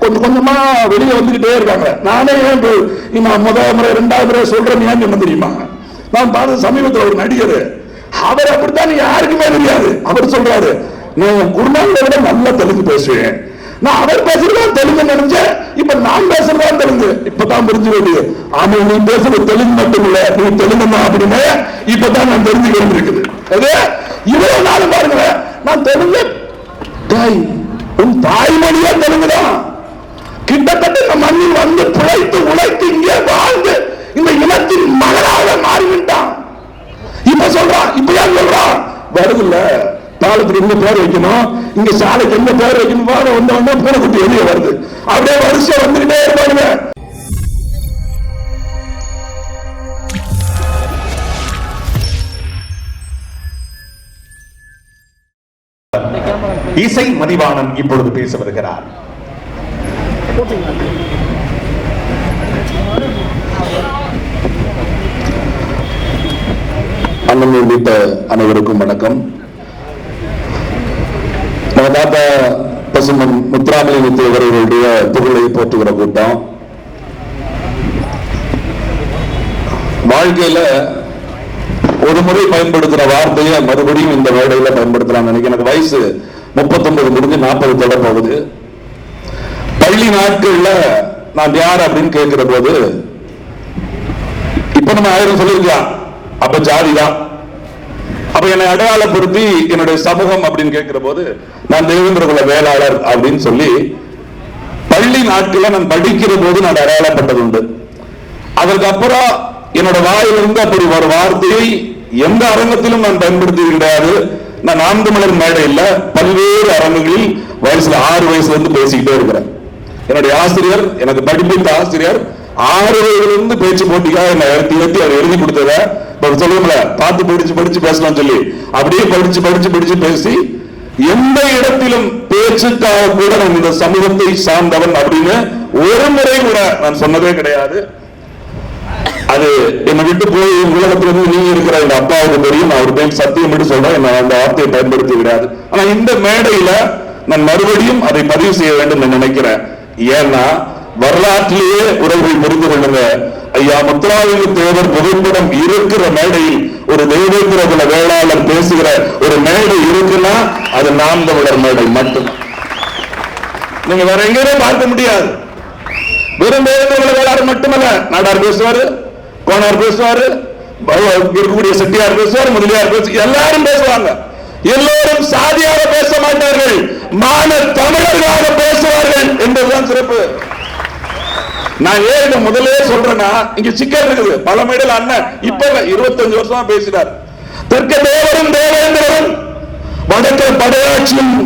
கொஞ்சம் கொஞ்சமா வெளியே வந்துகிட்டே இருக்காங்க. நானே ஏன் முதல் முறை ரெண்டாவது முறை சொல்றேன் ஏன் என்ன தெரியுமா? நான் பார்த்த சமீபத்தில் ஒரு நடிகர் அவர் அப்படித்தான் யாருக்குமே தெரியாது. அவர் சொல்றாரு நான் குருநாங்களை விட நல்லா தெலுங்கு பேசுவேன். நான் அவர் பேசுறதா தெலுங்கு நினைச்சேன். இப்ப நான் பேசுறதா தெலுங்கு. இப்பதான் புரிஞ்சு வேண்டியது ஆமா நீ பேசுறது தெலுங்கு மட்டும் இல்ல நீ தெலுங்கு தான் அப்படின்னு இப்பதான் நான் தெரிஞ்சு இருக்குது அது இவ்வளவு நாள் பாருங்க நான் தெலுங்கு தாய் உன் தாய்மொழியா தெலுங்குதான். கிட்டத்தட்ட இந்த மண்ணில் வந்து பிழைத்து உழைத்து இங்கே வாழ்ந்து இந்த இனத்தின் மகனாக மாறிவிட்டான். இப்ப சொல்றான் இப்ப யார் சொல்றான் வருதுல்ல பாலத்துக்கு எங்க பேர் வைக்கணும் இங்க சாலைக்கு எங்க பேர் வைக்கணும் வாங்க வந்த வந்தா பூனைக்குட்டி வெளியே வருது. அப்படியே வரிசை வந்துகிட்டே இருப்பாங்க இசை மதிவாணன் இப்பொழுது பேச வருகிறார். அண்ணன் உள்ளிட்ட அனைவருக்கும் வணக்கம். நம்ம தாத்தா பசுமன் முத்துராமலிங்க தேவர்களுடைய புகழை போற்றுகிற கூட்டம். வாழ்க்கையில ஒரு முறை பயன்படுத்துற வார்த்தையை மறுபடியும் இந்த வேலையில பயன்படுத்துறாங்க நினைக்கிறேன். எனக்கு வயசு முப்பத்தொன்பது முடிஞ்சு நாற்பது தொட போகுது பள்ளி நாட்கள்ல நான் யார் அப்படின்னு கேட்கிற போது இப்ப நம்ம ஆயிரம் சொல்லிருக்கலாம் அப்ப ஜாதிதான் அப்ப என்னை அடையாளப்படுத்தி என்னுடைய சமூகம் அப்படின்னு கேட்கிற போது நான் தேவேந்திர குல வேளாளர் அப்படின்னு சொல்லி பள்ளி நாட்கள நான் படிக்கிற போது நான் அடையாளப்பட்டது உண்டு அதற்கு அப்புறம் என்னோட வாயிலிருந்து அப்படி ஒரு வார்த்தையை எந்த அரங்கத்திலும் நான் பயன்படுத்தி கிடையாது. நான் நான்கு மலர் மேடையில் பல்வேறு அரங்குகளில் வயசுல ஆறு வயசுல இருந்து பேசிக்கிட்டே இருக்கிறேன். என்னுடைய ஆசிரியர் எனக்கு படிப்பித்த ஆசிரியர் ஆறு வயதிலிருந்து பேச்சு போட்டிக்காக என்னை ஏற்றி ஏற்றி அவர் எழுதி கொடுத்தத இப்ப சொல்லுவோம்ல பார்த்து படிச்சு படிச்சு பேசலாம் சொல்லி. அப்படியே படிச்சு படிச்சு படிச்சு பேசி எந்த இடத்திலும் பேச்சுக்காக கூட நான் இந்த சமூகத்தை சார்ந்தவன் அப்படின்னு ஒரு முறை கூட நான் சொன்னதே கிடையாது. அது என்னை விட்டு போய் உலகத்துல இருந்து நீ இருக்கிற இந்த அப்பாவுக்கு தெரியும். நான் ஒரு டைம் சத்தியம் என்று சொல்றேன். நான் அந்த வார்த்தையை பயன்படுத்தி விடாது. ஆனா இந்த மேடையில நான் மறுபடியும் அதை பதிவு செய்ய வேண்டும் என்று நினைக்கிறேன். ஏன்னா வரலாற்றிலேயே உறவை புரிந்து கொள்ளுங்க ஐயா முத்துராமலிங்க தேவர் புகைப்படம் இருக்கிற மேடையில் ஒரு தேவேந்திர குல வேளாளர் பேசுகிற ஒரு மேடை இருக்குன்னா அது நாம் தமிழர் மேடை மட்டும். நீங்க வேற எங்கேயுமே பார்க்க முடியாது. வெறும் தேவேந்திர வேளாளர் மட்டுமல்ல நாடார் பேசுவாரு கோனார் பேசுவாரு இருக்கக்கூடிய செட்டியார் பேசுவார் முதலியார் பேசு எல்லாரும் பேசுவாங்க. எல்லோரும் சாதியாக பேச மாட்டார்கள் மான தமிழர்களாக பேசுவார்கள் என்பதுதான் சிறப்பு. நான் ஏன் முதலே சொல்றேன்னா இங்க சிக்கல் இருக்குது. பல மேடல் அண்ணன் இப்ப இருபத்தஞ்சு வருஷமா பேசினார் தெற்க தேவரும் தேவேந்திரரும் வடக்க படையாட்சியும்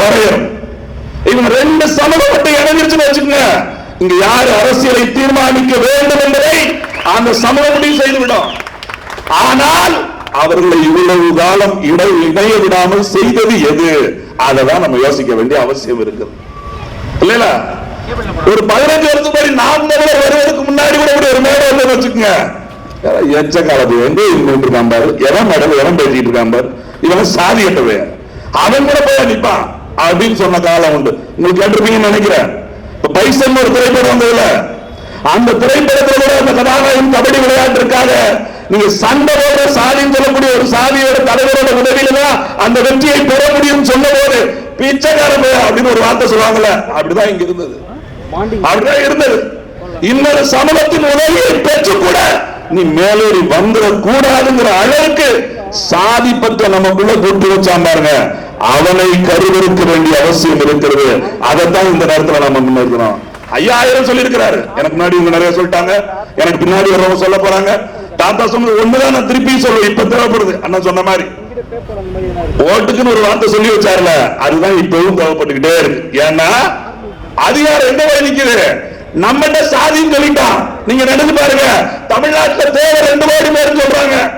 பறையரும். இவங்க ரெண்டு சமூகப்பட்டு இணைஞ்சிருச்சுன்னு வச்சுக்கோங்க. இங்க யார் அரசியலை தீர்மானிக்க வேண்டும் என்பதை அந்த சமூகம் முடிவு செய்துவிடும் ஆனால் அவர்களை இவ்வளவு காலம் இடை இணைய விடாமல் செய்தது எது? அதைதான் நம்ம யோசிக்க வேண்டிய அவசியம் இருக்குது. இல்லையா ஒரு பதினஞ்சு வருஷத்துக்கு முன்னாடி நான்கு தமிழர் வருவதற்கு முன்னாடி கூட ஒரு மேடம் வந்து வச்சுக்கோங்க. எச்ச காலத்து வந்து இருந்து இருக்கான் பாரு. எவன் மேடம் எவன் பேசிட்டு இருக்கான் பாரு. இவன் சாதி எட்டவே அவன் கூட போய் நிப்பான். அப்படின்னு சொன்ன காலம் உண்டு. உங்களுக்கு கேட்டிருப்பீங்கன்னு நினைக்கிறேன். இப்ப பைசன் ஒரு திரைப்படம் வந்ததுல. அந்த திரைப்படத்துல கூட அந்த கதாநாயகன் கபடி விளையாட்டிற்காக நீங்க சண்டை போடுற சாதின்னு சொல்லக்கூடிய ஒரு சாதியோட தலைவரோட உதவியில தான் அந்த வெற்றியை பெற முடியும் சொன்ன போது பிச்சைக்காரன் அப்படின்னு ஒரு வார்த்தை சொல்லுவாங்கல்ல அப்படிதான் இங்க இருந்தது. அப்படிதான் இருந்தது. இன்னொரு சமூகத்தின் உதவியை பெற்று கூட நீ மேலேறி வந்துட கூடாதுங்கிற அளவுக்கு சாதி பற்ற நமக்குள்ள கொண்டு வச்சான் பாருங்க. அவனை கருவறுக்க வேண்டிய அவசியம் இருக்கிறது. அதைத்தான் இந்த நேரத்துல நம்ம முன்னேற்கிறோம் ஐயாயிரம் சொல்லி இருக்கிறாரு எனக்கு முன்னாடி இவங்க நிறைய சொல்லிட்டாங்க. எனக்கு பின்னாடி வரவங்க சொல்ல போறாங்க. தாத்தா சொன்னது ஒண்ணுதான் நான் திருப்பி சொல்லுவேன் இப்ப தேவைப்படுது. அண்ணா சொன்ன மாதிரி. ஓட்டுக்குன்னு ஒரு வார்த்தை சொல்லி வச்சார்ல அதுதான் இப்பவும் தேவைப்பட்டுக்கிட்டே இருக்கு. ஏன்னா அதிகாரம் எந்த வழி நிக்குது? நம்மகிட்ட சாதின்னு சொல்லிட்டான் நீங்க நினைச்சு பாருங்க. தமிழ்நாட்டில் தேவை ரெண்டு கோடி பேர் சொல்றாங்க.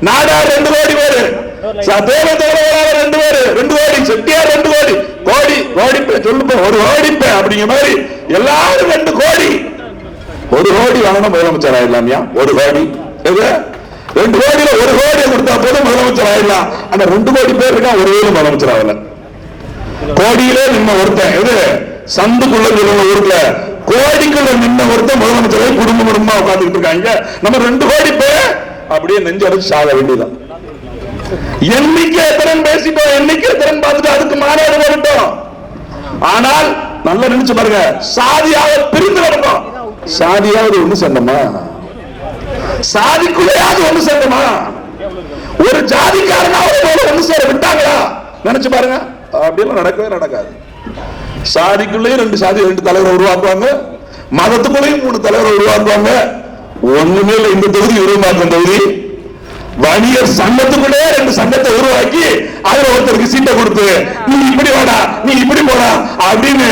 நாடார் ரெண்டு கோடி பேரு. ச- தேவ தேவராக ரெண்டு பேரு. ரெண்டு கோடி. செட்டியார் ரெண்டு கோடி. கோடி கோடிப்பே சொல்லுப்பேன் சொல்லுப்ப ஒரு கோடிப்பேன் அப்படிங்கிற மாதிரி எல்லாரும் ரெண்டு கோடி. ஒரு கோடி வாங்கணும் முதலமைச்சர் ஆயிடலாமியா? ஒரு கோடி. ரெண்டு கோடியில ஒரு கோடி கொடுத்தா போதும் முதலமைச்சர் ஆயிடலாம். ஆனா ரெண்டு கோடி பேர் இருக்கா? ஒரு வேலும் முதலமைச்சர் ஆகல. கோடியிலே நின்ன ஒருத்தன் எது? சந்துக்குள்ள சொல்லுங்க ஊர்ல கோடிக்குள்ள நின்ன ஒருத்தன் முதலமைச்சர் குடும்ப குடும்பமா உட்காந்துட்டு இருக்காங்க. நம்ம ரெண்டு கோடி பேர் அப்படியே நெஞ்சு அடைச்சு சாக வேண்டியதான் எண்ணிக்கை திறன் பேசிட்டோம் எண்ணிக்கை திறன் பார்த்துட்டு அதுக்கு மாநாடு வரட்டும் ஆனால் நல்லா நினைச்சு பாருங்க சாதியாக பிரிந்து வரட்டும் சாதியாவது ஒண்ணு சொன்னமா சாதிக்குள்ளேயாவது ஒண்ணு சேர்ந்தமா ஒரு ஜாதிக்காரனாவது போல ஒண்ணு சேர விட்டாங்களா? நினைச்சு பாருங்க. அப்படியெல்லாம் நடக்கவே நடக்காது. சாதிக்குள்ளேயும் ரெண்டு சாதி ரெண்டு தலைவரை உருவாக்குவாங்க. மதத்துக்குள்ளேயும் மூணு தலைவரை உருவாக்குவாங்க. ஒண்ணுமே இல்லை இந்த தொகுதி உருவாக்கும் தொகுதி. வணிகர் சங்கத்துக்குள்ளே ரெண்டு சங்கத்தை உருவாக்கி அதுல ஒருத்தருக்கு சீட்டை கொடுத்து நீ இப்படி வாடா நீ இப்படி போடா அப்படின்னு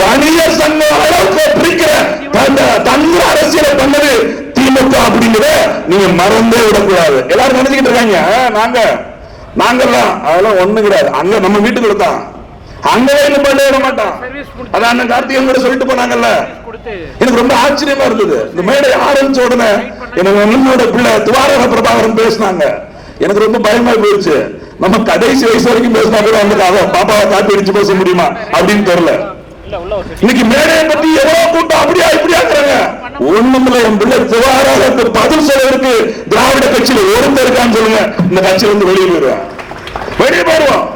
வணிகர் சங்கம் அளவுக்கு பிரிக்கிற தந்த- தந்திர அரசியலை பண்ணது திமுக அப்படிங்கிறத நீங்க மறந்தே விடக்கூடாது. எல்லாரும் நினைச்சுக்கிட்டு இருக்காங்க. நாங்க நாங்கெல்லாம் அதெல்லாம் ஒண்ணு கிடையாது. அங்க நம்ம வீட்டுக்குள்ள தான் அங்க வரைக்கும் பண்ண விட மாட்டான். அதான் அண்ணன் கார்த்திகன் கூட சொல்லிட்டு போனாங்கல்ல. எனக்கு ரொம்ப ஆச்சரியமா இருந்தது. இந்த மேடை ஆரம்பிச்ச உடனே எனக்கு அண்ணனோட பிள்ளை துவாரக பிரபாகரன் பேசினாங்க. எனக்கு ரொம்ப பயமா போயிடுச்சு. நம்ம கடைசி வயசு வரைக்கும் பேசினா கூட வந்து பாப்பாவை காப்பி அடிச்சு பேச முடியுமா? அப்படின்னு தெரியல. இன்னைக்கு மேடையை பத்தி எவ்வளவு கூட்டம் அப்படியா இப்படியாக்குறாங்க ஒண்ணுமில்ல என் பிள்ளை துவாரகத்து பதில் சொல்வதற்கு திராவிட கட்சியில ஒருத்தர் இருக்கான்னு சொல்லுங்க. இந்த கட்சியில இருந்து வெளியே போயிடுவேன் வெளியே போயிடுவோம்.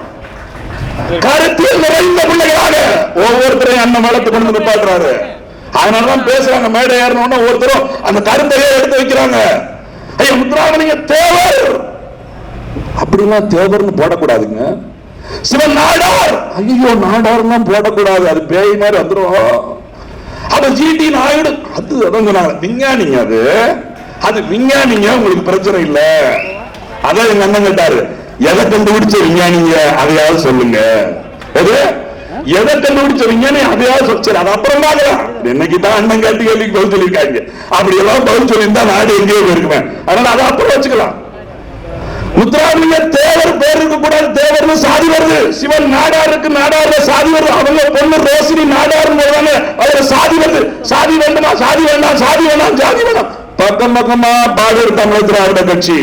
கருத்தில் நிறைந்த பிள்ளைகளாக ஒவ்வொருத்தரையும் அண்ணன் மலத்து கொண்டு வந்து நிப்பாட்டுறாரு. அதனாலதான் பேசுறாங்க மேடை ஏறணும்னா ஒவ்வொருத்தரும் அந்த கருத்தையே எடுத்து வைக்கிறாங்க. ஐயா முத்துராமலிங்க தேவர்! அப்படிலாம் தேவர்னு போடக்கூடாதுங்க. சிவன் நாடார்! ஐயோ நாடார்லாம் போடக்கூடாது. அது பேய் மாதிரி வந்துடும் அப்ப ஜிடி நாயுடு. அது அதான் சொன்னாங்க விஞ்ஞானிங்க அது. அது விஞ்ஞானிங்க உங்களுக்கு பிரச்சனை இல்ல. அதான் எங்க அண்ணன் கேட்டாரு எதை கண்டுபிடிச்ச விஞ்ஞானிங்க? அதையாவது சொல்லுங்க. எது எதை கண்டுபிடிச்ச விஞ்ஞானி அதையாவது சொல்லி அது அப்புறம் பார்க்கலாம் இன்னைக்கு தான் அண்ணன் கேட்டு கேள்விக்கு பதில் சொல்லியிருக்காங்க. அப்படி எல்லாம் பதில் சொல்லியிருந்தா நாடு எங்கேயோ போயிருக்குவேன் அதனால அதை அப்புறம் வச்சுக்கலாம். முத்துராமலிங்க தேவர் பேர் இருக்க கூடாது தேவர்னு சாதி வருது. சிவன் நாடாருக்கு நாடார்ல சாதி வருது. அவங்க பொண்ணு ரோசினி நாடாருன்னு வருவாங்க. அதுல சாதி வருது. சாதி வேண்டுமா? சாதி வேண்டாம். சாதி வேண்டாம். சாதி வேண்டாம். பக்கம் பக்கமா பாகர் தமிழ் திராவிட கட்சி.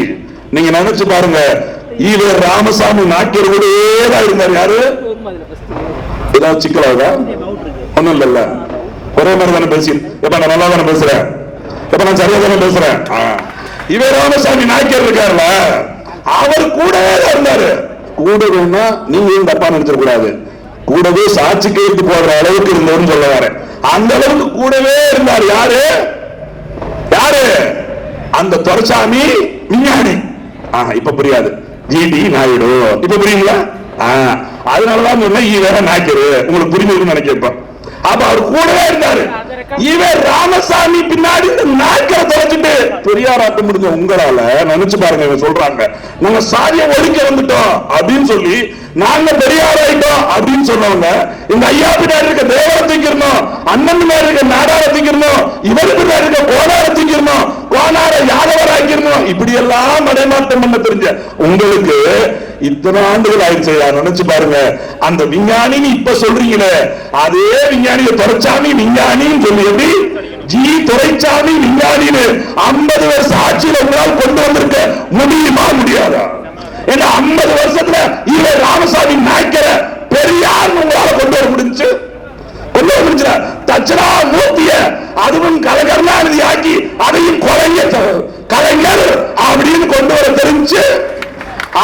நீங்க நினைச்சு பாருங்க. இவர் ராமசாமி நாட்டியர் கூடயே தான் இருந்தார் யாரு? ஏதாவது சிக்கலாவதா ஒண்ணும் இல்லல்ல. ஒரே மாதிரி தானே பேசி எப்ப நான் நல்லா தானே பேசுறேன். எப்ப நான் சரியா தானே பேசுறேன்? ஆ. இவர் ராமசாமி நாய்க்கர் இருக்காருல்ல. அவர் கூடவே இருந்தாரு. கூடவேன்னா நீங்க ஏன் தப்பா நினைச்சிட கூடாது. கூடவே சாட்சி கையெழுத்து போடுற அளவுக்கு இருந்தவர் சொல்ல வரேன். அந்த அளவுக்கு கூடவே இருந்தார். யாரு? யாரு? அந்த துரைசாமி விஞ்ஞானி. ஆஹ் இப்ப புரியாது. ஜிடி நாயுடு. இப்ப புரியுங்களா? ஆஹ் அதனாலதான் சொன்னேன் ஈவேர நாய்க்கரு. உங்களுக்கு புரிஞ்சுக்கணும்னு நினைக்கிறப்ப அப்ப அவர் கூடவே இருந்தாரு. இவர் ராமசாமி பின்னாடி இந்த நாய்க்கரை தொலைச்சிட்டு பெரியார் ஆட்டம் முடிஞ்ச உங்களால. நினைச்சு பாருங்க சொல்றாங்க. நாங்க சாதியை ஒழிக்க வந்துட்டோம் அப்படின்னு சொல்லி நாங்க பெரியார் ஆயிட்டோம் அப்படின்னு சொன்னவங்க இந்த ஐயா பின்னாடி இருக்க தேவரை தூக்கிடணும் அண்ணன் பின்னாடி இருக்க நாடார தூக்கிடணும் இவர் பின்னாடி இருக்க கோனார தூக்கிடணும் கோனார யாதவர் ஆக்கிடணும். இப்படி எல்லாம் மடைமாற்றம் பண்ண தெரிஞ்ச உங்களுக்கு இத்தனை ஆண்டுகள் ஆயிடுச்சு நினைச்சு பாருங்க. அந்த விஞ்ஞானின்னு இப்ப சொல்றீங்களே அதே விஞ்ஞானியை துறைச்சாமி விஞ்ஞானின்னு சொல்லி எப்படி? ஜி துரைச்சாமி விஞ்ஞானின்னு ஐம்பது வருஷம் ஆட்சியில் உங்களால் கொண்டு வந்திருக்க முடியுமா முடியாதா? ஏன்னா ஐம்பது வருஷத்துல ஈவ ராமசாமி நாய்க்கிற பெரியார் உங்களால கொண்டு வர முடிஞ்சு. கொண்டு வர முடிஞ்சல தச்சனா மூர்த்திய அதுவும் கலைகருணாநிதி ஆக்கி அதையும் கலைஞர் கலைஞர் அப்படின்னு கொண்டு வர தெரிஞ்சு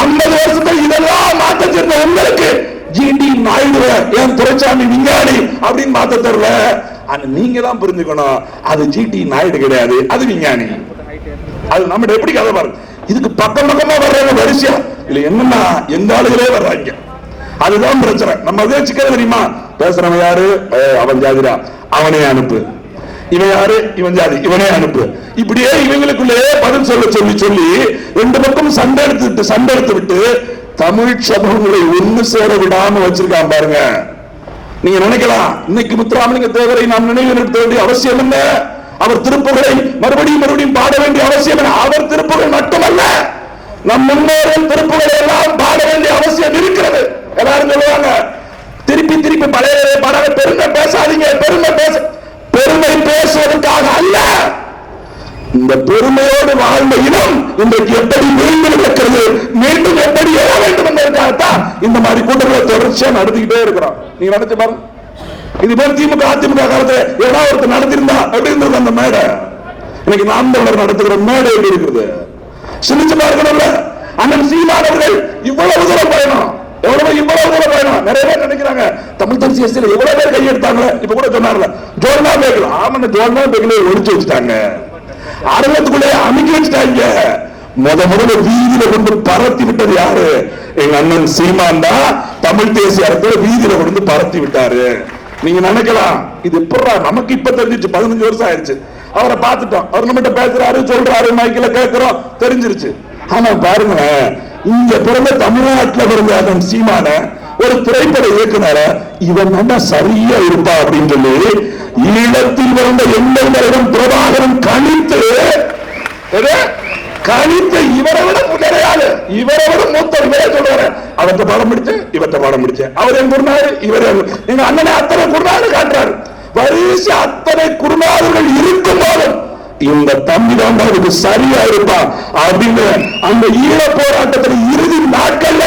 ஐம்பது வருஷத்துல இதெல்லாம் மாத்த சேர்ந்த உங்களுக்கு ஜிடி நாயுடுவ ஏன் துரைசாமி விஞ்ஞானி அப்படின்னு மாத்த தெரியல. ஆனா நீங்க தான் புரிஞ்சுக்கணும். அது ஜிடி நாயுடு கிடையாது அது விஞ்ஞானி. அது நம்ம எப்படி கதை பாருங்க இதுக்கு பக்கம் பக்கமா வர்றாங்க வரிசையா? இல்ல என்னன்னா எந்த ஆளுகளே வர்றாங்க. அதுதான் பிரச்சனை. நம்ம அதே சிக்கல் தெரியுமா? பேசுறவன் யாரு? அவன் ஜாதிரா அவனே அனுப்பு. இவன் யாரு? இவன் ஜாதி. இவனே அனுப்பு. இப்படியே இவங்களுக்குள்ளே பதில் சொல்ல சொல்லி சொல்லி ரெண்டு பக்கம் சண்டை எடுத்துட்டு சண்டை எடுத்து விட்டு தமிழ் சமூகங்களை ஒண்ணு சேர விடாம வச்சிருக்கான் பாருங்க. நீங்க நினைக்கலாம். இன்னைக்கு முத்துராமலிங்க தேவரை நாம் நினைவு நிறுத்த வேண்டிய அவசியம் என்ன? அவர் திருப்புகளை மறுபடியும் மறுபடியும் பாட வேண்டிய அவசியம் அவர் திருப்புகள் மட்டுமல்ல நம் முன்னோரின் திருப்புகளை எல்லாம் பாட வேண்டிய அவசியம் இருக்கிறது. எல்லாரும் சொல்லுவாங்க திருப்பி திருப்பி பழைய பாடாத பெருமை பேசாதீங்க பெருமை பேச பெருமை பேசுவதற்காக அல்ல. இந்த பெருமையோடு வாழ்ந்த இனம் இன்றைக்கு எப்படி மீண்டும் இருக்கிறது மீண்டும் எப்படி எழ வேண்டும் என்பதற்காகத்தான் இந்த மாதிரி கூட்டங்களை தொடர்ச்சியா நடத்திக்கிட்டே இருக்கிறோம். நீங்க நினைச்சு பாருங்க. இது மாதிரி திமுக அதிமுக காலத்தில் ஏதாவது ஒருத்தர் நடத்திருந்தா எப்படி இருந்தது அந்த மேடை? இன்னைக்கு நாம் தமிழர் நடத்துகிற மேடை எப்படி இருக்குது? சிந்திச்சு பார்க்கணும்ல. அண்ணன் சீமானவர்கள் இவ்வளவு தூரம் பயணம். எவ்வளவு இவ்வளவு தூரம் பயணம். நிறைய பேர் நினைக்கிறாங்க தமிழ் தேசிய அரசியல் எவ்வளவு பேர் கையெடுத்தாங்க இப்ப கூட சொன்னார்ல ஜோர்னா பேக்கல் ஆமா ஜோர்னா பேக்கல ஒழிச்சு வச்சுட்டாங்க. அரங்கத்துக்குள்ளே அமைக்க வச்சுட்டாங்க. முத முதல்ல வீதியில கொண்டு பரத்தி விட்டது யாரு? எங்க அண்ணன் சீமான் தான். தமிழ் தேசிய அரசு வீதியில கொண்டு பரத்தி விட்டாரு. நீங்க நினைக்கலாம் இது எப்படா நமக்கு இப்ப தெரிஞ்சிச்சு பதினஞ்சு வருஷம் ஆயிடுச்சு அவரை பார்த்துட்டோம். அவர் நம்மகிட்ட பேசுறாரு சொல்றாரு மைக்கில கேட்கிறோம் தெரிஞ்சிருச்சு. ஆனா பாருங்க இங்க பிறந்த தமிழ்நாட்டுல பிறந்த அதன் சீமான ஒரு திரைப்பட இயக்குனர இவன் நம்ம சரியா இருப்பா அப்படின்னு சொல்லி ஈழத்தில் பிறந்த எங்கள் பிரபாகரன் கணித்து கணித்து இவரை விட கிடையாது இவரை விட மூத்த இவரே சொல்றாரு அவர்த்த பாடம் பிடிச்சு இவர்த்த பாடம் பிடிச்சு. அவர் என் குருநாரு இவர் எங்க அண்ணனை அத்தனை குருநாடு காட்டுறாரு. வரிசை அத்தனை குருநாதர்கள் இருக்கும் போதும் இந்த தம்பி தான் அதுக்கு சரியா இருப்பான். அப்படின்னு அந்த ஈழ போராட்டத்தின் இறுதி நாட்கள்ல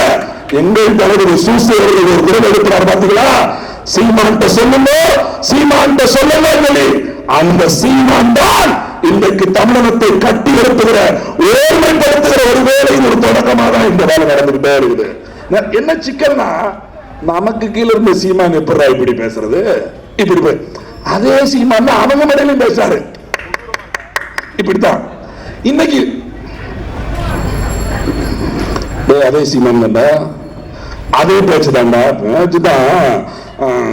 எங்கள் தலைவர் சூசி அவர்கள் ஒரு குரல் எடுக்கிறார் பாத்தீங்களா சீமான்ட்ட சொல்லுங்க சீமான்ட்ட சொல்லுங்க சொல்லி அந்த சீமான் தான் இன்றைக்கு தமிழகத்தை கட்டி எழுப்புகிற ஓர்மைப்படுத்துகிற ஒரு வேலை ஒரு தொடக்கமாக தான் இந்த வேலை நடந்துகிட்டே இருக்குது. என்ன சிக்கல்னா நமக்கு கீழே இருந்த சீமான் எப்படா இப்படி பேசுறது? இப்படி போய் அதே சீமான் தான் அவங்க மேடையிலும் பேசாரு இப்படித்தான். இன்னைக்கு அதே சீமான் தான்டா. அதே பேச்சு தான்டா பேச்சுதான்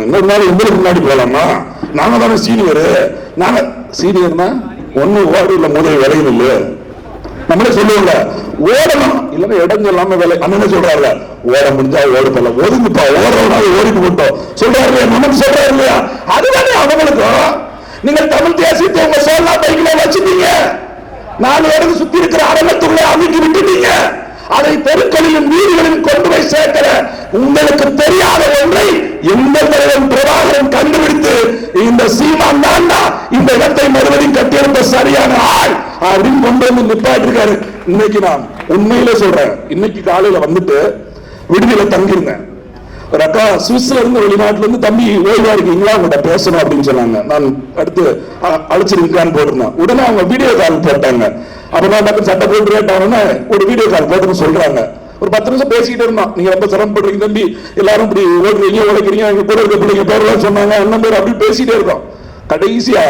இன்னொரு நாள் உங்களுக்கு முன்னாடி போகலாமா நாங்க தானே சீனியர். நாங்க சீனியர்னா? ஒன்னு ஓடு முதல் விலையும் இல்லையா? நம்மளே சொல்லுவோம்ல ஓடணும். இல்லைன்னா இடம் இல்லாம வேலை. அண்ணன் சொல்றாருல ஓட முடிஞ்சா ஓடு போல ஒதுங்குப்பா ஓடுறவனா ஓடிட்டு போட்டோம். சொல்றாரு இல்லையா நமக்கு சொல்றாரு இல்லையா அதுதானே அவங்களுக்கும். நீங்க தமிழ் தேசியத்தை உங்க சோழா பைக்கில வச்சுட்டீங்க. நாலு இடத்து சுத்தி இருக்கிற அரங்கத்துக்குள்ளே அமைக்கி விட்டுட்டீங்க. அதை தெருக்களிலும் வீடுகளிலும் கொண்டு போய் சேர்க்கிற உங்களுக்கு தெரியாத ஒன்றை எந்த தலைவன் பிரபாகரன் கண்டுபிடித்து இந்த சீமான் தாண்டா இந்த இடத்தை மறுபடியும் கட்டியிருந்த சரியான ஆள். அப்படின்னு கொண்டு வந்து நிப்பாட்டிருக்காரு. இன்னைக்கு நான் உண்மையில சொல்றேன். இன்னைக்கு காலையில வந்துட்டு விடுதியில தங்கியிருந்தேன். ஒரு அக்கா சுவிஸ்ல இருந்து வெளிநாட்டுல இருந்து தம்பி ஓய்வா இருக்கீங்களா? உங்கள்கிட்ட பேசணும் அப்படின்னு சொன்னாங்க. நான் அடுத்து அழைச்சிருக்கான்னு போட்டிருந்தேன். உடனே அவங்க வீடியோ கால் போட்டாங்க. அப்ப நான் டக்குனு சட்டை போட்டு கேட்டாங்கன்னு ஒரு வீடியோ கால் போட்டுன்னு சொல்றாங்க. ஒரு பத்து நிமிஷம் பேசிக்கிட்டு இருந்தோம் நீங்க ரொம்ப சிரமப்படுறீங்க தம்பி எல்லாரும் இப்படி ஓடுறீங்க உழைக்கிறீங்க. எங்க கூட இருக்க பிள்ளைங்க பேரெல்லாம் சொன்னாங்க. அண்ணன் பேர் அப்படி பேசிட்டே இருக்கோம் கடைசியா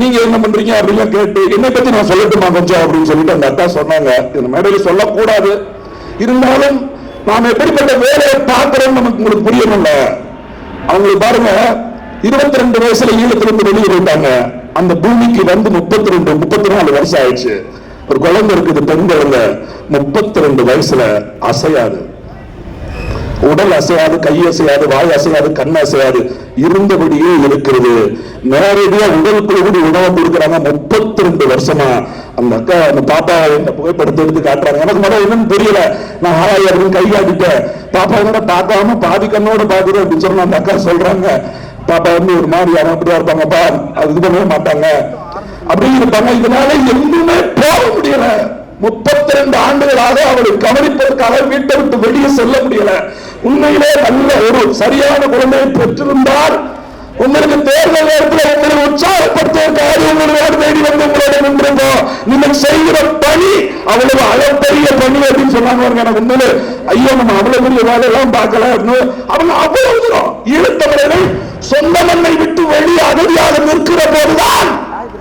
நீங்க என்ன பண்றீங்க? அப்படின்னு கேட்டு என்னை பத்தி நான் சொல்லட்டுமா கொஞ்சம்? அப்படின்னு சொல்லிட்டு அந்த அக்கா சொன்னாங்க. இந்த மேடையில சொல்லக்கூடாது. இருந்தாலும் நாம் எப்படிப்பட்ட வேலையை பார்க்கிறோம் நமக்கு உங்களுக்கு புரியணும்ல. அவங்களுக்கு பாருங்க இருபத்தி ரெண்டு வயசுல ஈழத்திலிருந்து வெளியே போயிட்டாங்க. அந்த பூமிக்கு வந்து முப்பத்தி ரெண்டு முப்பத்தி நாலு வருஷம் ஆயிடுச்சு. ஒரு குழந்தை இருக்குது பெண் குழந்தை. முப்பத்தி ரெண்டு வயசுல அசையாது. உடல் அசையாது கை அசையாது வாய் அசையாது கண் அசையாது. இருந்தபடியே இருக்கிறது. நேரடியா உடலுக்குள்ள கூடி உணவு கொடுக்குறாங்க. முப்பத்தி ரெண்டு வருஷமா அந்த அக்கா அந்த பாப்பா என்ன புகைப்படத்தை எடுத்து காட்டுறாங்க. எனக்கு மொதல் என்னன்னு தெரியல. நான் ஹாய் அப்படின்னு கை காட்டிட்டேன் பாப்பா என்னோட பார்க்காம பாதி கண்ணோட பாக்குறேன் அப்படின்னு சொன்னா அந்த அக்கா சொல்றாங்க. பாப்பா வந்து ஒரு மாதிரி யாரும் அப்படியா இருப்பாங்கப்பா அது இது பண்ணவே மாட்டாங்க. அப்படின்னு இருப்பாங்க இதனால எங்குமே போக முடியல. முப்பத்தி ரெண்டு ஆண்டுகளாக அவளை கவனிப்பதற்காக வீட்டை விட்டு வெளியே செல்ல முடியல. உண்மையிலே நல்ல ஒரு சரியான குழந்தையை பெற்றிருந்தால் உங்களுக்கு தேர்தல் நேரத்தில் உங்களை உற்சாகப்படுத்துவதற்காக உங்களோட தேடி வந்து உங்களோட நின்றிருந்தோம் நீங்கள் செய்கிற பணி அவ்வளவு அளப்பரிய பணி அப்படின்னு சொன்னாங்க எனக்கு உண்மையிலே ஐயோ நம்ம அவ்வளவு பெரிய வேலையெல்லாம் பார்க்கல அப்படின்னு. அவங்க அவ்வளவு தூரம் ஈழத்தமிழர்கள் சொந்த மண்ணை விட்டு வெளியே அகதியாக நிற்கிற போதுதான்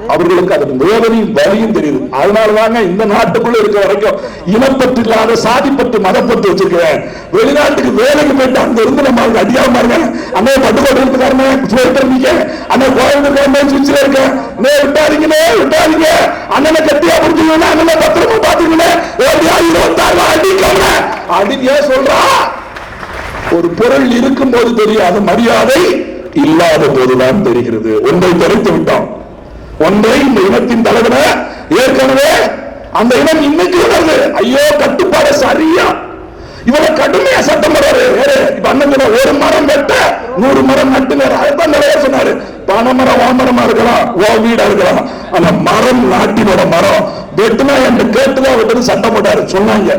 அவர்களுக்கு அது வேதனையும் வலியும் தெரியுது. அதனாலதாங்க இந்த நாட்டுக்குள்ள இருக்க வரைக்கும் இனப்பற்று இல்லாத சாதிப்பட்டு மதப்பட்டு வச்சிருக்கிறேன். வெளிநாட்டுக்கு வேலைக்கு போயிட்டு அங்க இருந்து நம்ம அவங்க அடியாம இருக்க அண்ணே பட்டுக்கோட்டை இருக்காருமே போயிட்டு இருந்தீங்க அண்ணே கோயம்புத்தூர் சுவிட்சில் இருக்கேன். நே விட்டாதீங்கண்ணே விட்டாதீங்க. அண்ணனை கட்டியா பிடிச்சிங்கன்னா அண்ணனை பத்திரமா பாத்துக்கண்ணே இருபத்தாறு அடிக்கோங்க. அப்படின்னு ஏன் சொல்றா. ஒரு பொருள் இருக்கும் போது தெரியாத மரியாதை இல்லாத போதுதான் தெரிகிறது. ஒன்றை தெரிந்து விட்டோம். ஒன்றை இந்த இனத்தின் தலைவன ஏற்கனவே அந்த இனம் இன்னைக்கு உணர்வு ஐயோ கட்டுப்பாடு சரியா? இவரை கடுமையா சட்டம் போடுறாரு. இப்ப அண்ணன் ஒரு மரம் வெட்ட நூறு மரம் நட்டுனாரு அதைத்தான் நிறைய சொன்னாரு. பனைமரம் வாமரமா இருக்கலாம் ஓ வீடா இருக்கலாம். ஆனா மரம் நாட்டினோட மரம். வெட்டுனா என்று கேட்டுதான் வெட்டுன்னு சட்டம் போட்டாரு. சொன்னாங்க.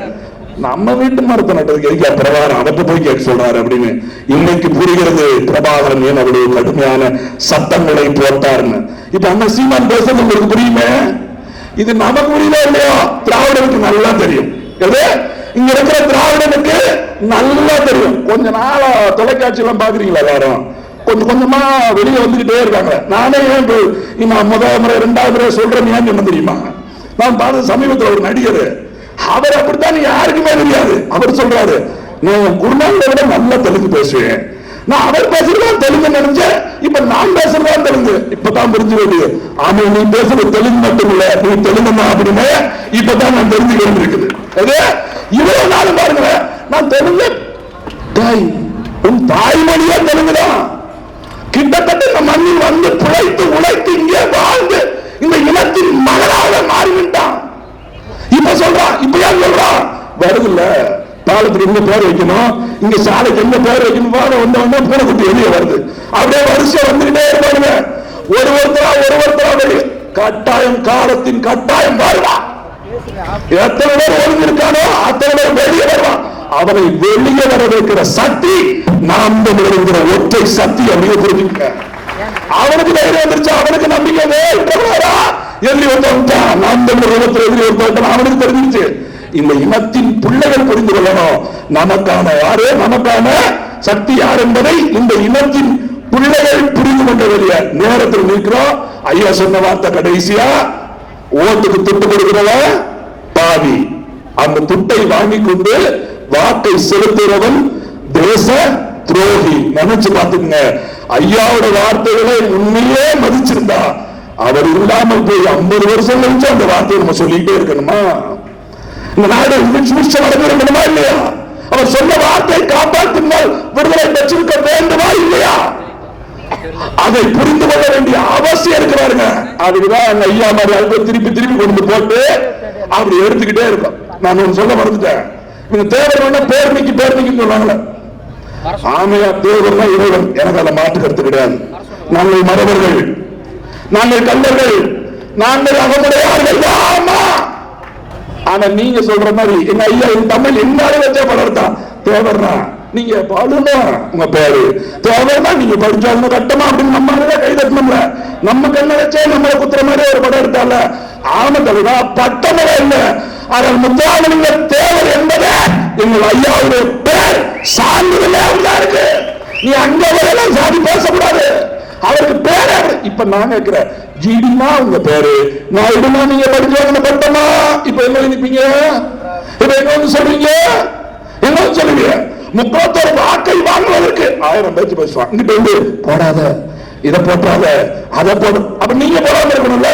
நம்ம வீட்டு மரத்தை நட்டதுக்கு எதுக்கு பிரபாகரன் அதை போய் கேட்க சொல்றாரு அப்படின்னு. இன்னைக்கு புரிகிறது பிரபாகரன் ஏன் அவ்வளவு கடுமையான சட்டங்களை போட்டார்னு. இப்ப அண்ணன் சீமான் பேசுறது உங்களுக்கு புரியுமே? இது நமக்கு புரியல இல்லையா? திராவிடனுக்கு நல்லா தெரியும். எது? இங்க இருக்கிற திராவிடனுக்கு நல்லா தெரியும். கொஞ்ச நாளா தொலைக்காட்சி எல்லாம் பாக்குறீங்களா எல்லாரும்? கொஞ்சம் கொஞ்சமா வெளியே வந்துகிட்டே இருக்காங்க. நானே ஏன் நான் முதல் முறை ரெண்டாவது முறை சொல்றேன் ஏன் என்ன தெரியுமா? நான் பார்த்த சமீபத்தில் ஒரு நடிகர். அவர் அப்படித்தான் யாருக்குமே தெரியாது. அவர் சொல்றாரு நான் குருநாங்களை விட நல்லா தெலுங்கு பேசுவேன் நான் அவர் பேசுறதா தெலுங்கு நினைச்சேன். இப்ப நான் பேசுறதா தெலுங்கு. இப்பதான் புரிஞ்சு வேண்டியது ஆமா நீ பேசுற தெலுங்கு மட்டும் இல்ல நீ தெலுங்கு தான் அப்படின்னு இப்பதான் நான் தெரிஞ்சு இருக்குது அது இவ்வளவு நாள் பாருங்க நான் தெலுங்கு தாய் உன் தாய்மொழியே தெலுங்குதான். கிட்டத்தட்ட இந்த மண்ணில் வந்து பிழைத்து உழைத்து இங்கே வாழ்ந்து இந்த இனத்தின் மகளாக மாறிவிட்டான். இப்ப சொல்றான் இப்படியா சொல்றான் வருதுல்ல. பாலத்துக்கு இந்த பேர் வைக்கணும். இங்க சாலைக்கு எந்த பேர் வைக்கணும். வாட வந்த வந்தா பூனைக்குட்டி வெளியே வருது. அப்படியே வரிசை வந்துகிட்டே இருப்பாங்க ஒரு ஒருத்தரா ஒரு ஒருத்தரா வெளியே. கட்டாயம் காலத்தின் கட்டாயம் வருவா. எத்தனை பேர் ஒழுங்கிருக்கானோ அத்தனை பேர் வெளியே வருவான் அவனை வெளியே வர வைக்கிற சக்தி நாம் இருக்கிற ஒற்றை சக்தி அப்படியே புரிஞ்சுக்க அவனுக்கு தைரியம் வந்துருச்சு? அவனுக்கு நம்பிக்கை வேறா எதிரி ஒருத்தன் நாம் தமிழ் உலகத்தில் எதிரி ஒருத்தன் அவனுக்கு தெரிஞ்சிருச்சு. இந்த இனத்தின் பிள்ளைகள் புரிந்து கொள்ளணும். நமக்கான யாரு? நமக்கான சக்தி யார் என்பதை இந்த இனத்தின் பிள்ளைகள் புரிந்து கொண்ட வெளிய நேரத்தில் நிற்கிறோம். ஐயா சொன்ன வார்த்தை கடைசியா ஓட்டுக்கு துட்டு கொடுக்கிறவ பாவி. அந்த துட்டை வாங்கி கொண்டு வாக்கை செலுத்துகிறவன் தேச துரோகி. நினைச்சு பார்த்துங்க ஐயாவோட வார்த்தைகளை உண்மையே மதிச்சிருந்தா அவர் இல்லாமல் போய் ஐம்பது வருஷம் கழிச்சு அந்த வார்த்தையை நம்ம சொல்லிட்டே இருக்கணுமா? இந்த நாடு முடிச்சு அடைந்து இல்லையா? அவர் சொன்ன வார்த்தையை காப்பாற்றினால் விடுதலை பெற்றிருக்க வேண்டுமா இல்லையா? அதை புரிந்து கொள்ள வேண்டிய அவசியம் இருக்கிறாருங்க அதுக்குதான் எங்க ஐயா மாதிரி அழுத்த திருப்பி திருப்பி கொண்டு போட்டு அப்படி எடுத்துக்கிட்டே இருக்கும். நான் ஒண்ணு சொல்ல மறந்துட்டேன். இவங்க தேவர் வேணா பேர்மைக்கு பேரணிக்கு சொல்றாங்களே? ஆமையா தேவர்னா இறைவன். எனக்கு அதை மாற்று கருத்து கிடையாது. நாங்கள் மறவர்கள் நாங்கள் கண்டர்கள் நாங்கள் அவமுடையார்கள் ஆமா ஆனா நீங்க சொல்ற மாதிரி எங்க ஐயா என் தமிழ் என்னாலே வச்சே படம் தேவர்னா நீங்க பாடுனா உங்க பேரு. தேவர்னா நீங்க படிச்சாலும் கட்டமா? அப்படின்னு நம்ம கை தட்டணும்ல. நம்ம கண்ணை வச்சே நம்மளை குத்துற மாதிரி ஒரு படம் எடுத்தால ஆம தலைவா பட்டமே இல்ல. ஆனால் முத்தாமலிங்க தேவர் என்பது எங்கள் ஐயாவுடைய பேர். சான்றிதழே இருக்கு. நீ அங்க வரையெல்லாம் சாதி பேசக்கூடாது. அவருக்கு பேர் இப்ப நான் கேட்கிறேன். ஜிடிமா உங்க பேரு? நான் இடுமா நீங்க படிச்சவங்க பட்டமா? இப்ப என்ன நினைப்பீங்க? இப்ப என்ன வந்து சொல்றீங்க? என்ன சொல்லுவீங்க முப்பத்தொரு வாக்கை வாங்குவதற்கு ஆயிரம் பேச்சு பேசுவான். இங்கிட்ட வந்து போடாத. இதை போட்டாத. அதை போடு. அப்ப நீங்க போடாம இருக்கணும்ல?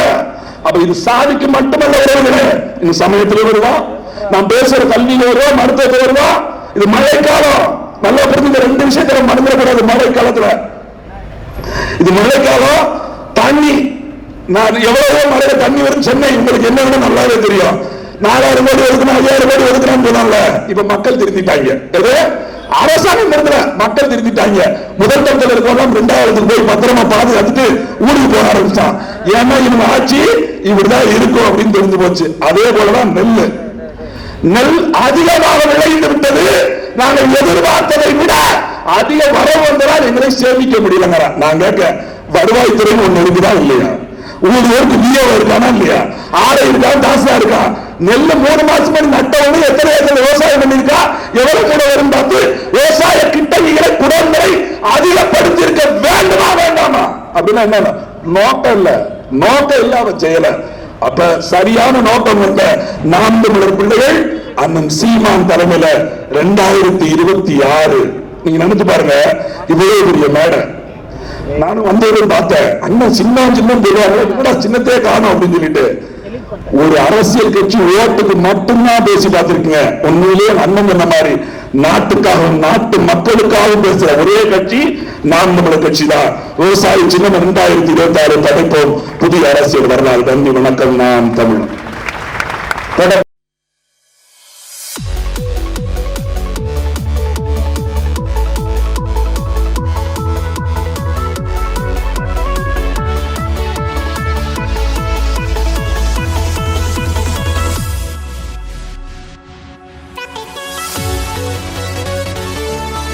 அப்ப இது சாதிக்கு மட்டுமல்ல உறவுகளே. இந்த சமயத்துல வருவா. நான் பேசுற கல்வியில வருவா மருத்துவத்துல வருவா. இது மழைக்காலம். நல்லா புரிஞ்சுக்க ரெண்டு விஷயத்துல மறந்துடக்கூடாது. மழை காலத்துல இது மழைக்காலம் தண்ணி. நான் எவ்வளவோ மழையில தண்ணி வரும் சென்னை. உங்களுக்கு என்னன்னு நல்லாவே தெரியும். நாலாயிரம் கோடி ஒதுக்கணும் ஐயாயிரம் கோடி ஒதுக்கணும்னு சொன்னாங்க இப்ப மக்கள் திருத்திட்டாங்க எது? அரசாங்கம் இருந்தல மக்கள் திருத்திட்டாங்க முதல் தரத்தில் இருக்கவங்க ரெண்டாயிரத்துக்கு போய் பத்திரமா பாதுகாத்துட்டு ஊருக்கு போக ஆரம்பிச்சான். ஏன்னா இவங்க ஆட்சி இப்படிதான் இருக்கும் அப்படின்னு தெரிஞ்சு போச்சு. அதே போலதான் நெல்லு நெல் அதிகமாக விளைந்து விட்டது. நாங்கள் எதிர்பார்த்ததை விட அதிக வரவு வந்ததால் எங்களை சேமிக்க முடியலங்கிற. நான் கேட்க வருவாய்த்துறை ஒண்ணு இருக்குதா இல்லையா? ஊர் ஊருக்கு விஓ இருக்கானா இல்லையா? ஆடை இருக்கா தாசா இருக்கா? நெல்லு மூணு மாசம் பண்ணி நட்டவனு எத்தனை ஏக்கர் விவசாயம் பண்ணிருக்கா எவ்வளவு கூட வரும் பார்த்து விவசாய கிட்டங்களை குடங்களை அதிகப்படுத்தியிருக்க வேண்டுமா வேண்டாமா? அப்படின்னா என்ன நோக்கம் இல்ல. நோக்கம் இல்ல அவன் செய்யல. அப்ப சரியான நோக்கம் வந்த நாம் தமிழர் பிள்ளைகள் அண்ணன் சீமான் தலைமையில ரெண்டாயிரத்தி இருபத்தி ஆறு நீங்க நினைச்சு பாருங்க இதே பெரிய மேடை. நானும் வந்தவரும் பார்த்தேன். அண்ணன் சின்ன சின்ன தெரியாது சின்னத்தே காணும் அப்படின்னு சொல்லிட்டு. ஒரு அரசியல் கட்சி ஓட்டுக்கு மட்டும்தான் பேசி பார்த்திருக்கீங்க. உண்மையிலேயே அண்ணன் சொன்ன மாதிரி நாட்டுக்காகவும் நாட்டு மக்களுக்காகவும் பேசுற ஒரே கட்சி நாம் நம்மள கட்சி தான் விவசாய சின்னம் இரண்டாயிரத்தி இருபத்தி ஆறு படைப்போம் புதிய அரசியல் வரலாறு நன்றி வணக்கம். நாம் தமிழ்